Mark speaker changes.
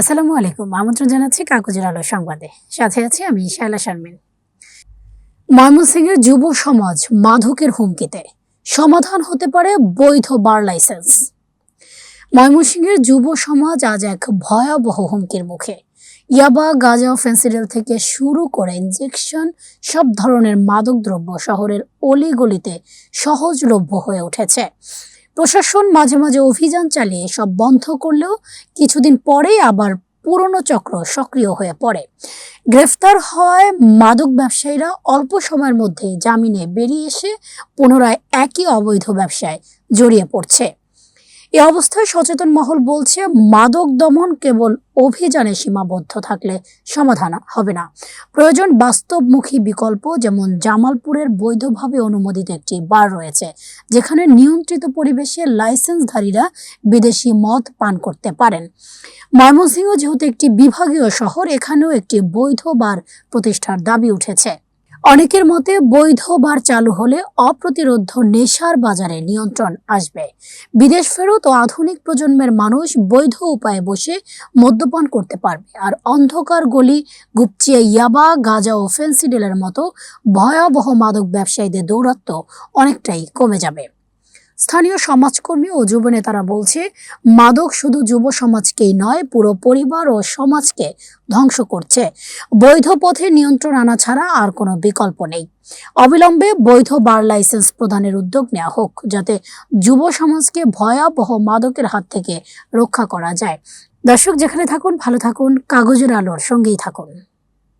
Speaker 1: আসসালামু আলাইকুম। আমন্ত্রণ জানাচ্ছি কাগজের আলো সংবাদে। সাথে আছি আমি শায়লা শারমিন। ময়মনসিংহের যুব সমাজ মাদকের হুমকিতে। সমাধান হতে পারে বৈধ বার লাইসেন্স। ময়মনসিংহের যুব সমাজ আজ এক ভয়াবহ হুমকির মুখে। ইয়াবা, গাঁজা, ফেন্সিডেল থেকে শুরু করে ইনজেকশন, সব ধরনের মাদকদ্রব্য শহরের অলিগলিতে সহজলভ্য হয়ে উঠেছে। প্রশাসন মাঝে মাঝে অভিযান চালিয়ে সব বন্ধ করলেও কিছুদিন পরেই আবার পুরনো চক্র সক্রিয় হয়ে পড়ে। গ্রেফতার হওয়ায় মাদক ব্যবসায়ীরা অল্প সময়ের মধ্যে জামিনে বেরিয়ে এসে পুনরায় একই অবৈধ ব্যবসায় জড়িয়ে পড়ছে। এ অবস্থায় সচেতন মহল বলছে, মাদক দমন কেবল অভিযানে সীমাবদ্ধ থাকলে সমাধান হবে না। প্রয়োজন বাস্তবমুখী বিকল্প, যেমন জামালপুরের বৈধভাবে অনুমোদিত একটি বার রয়েছে, যেখানে নিয়ন্ত্রিত পরিবেশে লাইসেন্সধারীরা বিদেশি মদ পান করতে পারেন। ময়মনসিংহ যেহেতু একটি বিভাগীয় শহর, এখানেও একটি বৈধ বার প্রতিষ্ঠার দাবি উঠেছে। অনেকের মতে বৈধ বার চালু হলে অপ্রতিরোধ নেশার বাজারে নিয়ন্ত্রণ আসবে। বিদেশ ফেরত ও আধুনিক প্রজন্মের মানুষ বৈধ উপায়ে বসে মদ্যপান করতে পারবে। আর অন্ধকার গলি, গুপচিয়া ইয়াবা, গাজা ও ফেন্সিডেলের মতো ভয়াবহ মাদক ব্যবসায়ীদের দৌরাত্ম অনেকটাই কমে যাবে। স্থানীয় সমাজকর্মী ও যুবনেতারা বলছে, মাদক শুধু যুব সমাজকেই নয়, পুরো পরিবার ও সমাজকে ধ্বংস করছে। বৈধ পথে নিয়ন্ত্রণ আনা ছাড়া আর কোনো বিকল্প নেই। অবিলম্বে বৈধ বার লাইসেন্স প্রদানের উদ্যোগ নেওয়া হোক, যাতে যুব সমাজকে ভয়াবহ মাদকের হাত থেকে রক্ষা করা যায়। দর্শক যেখানে থাকুন, ভালো থাকুন, কাগজের আলোর সঙ্গেই থাকুন।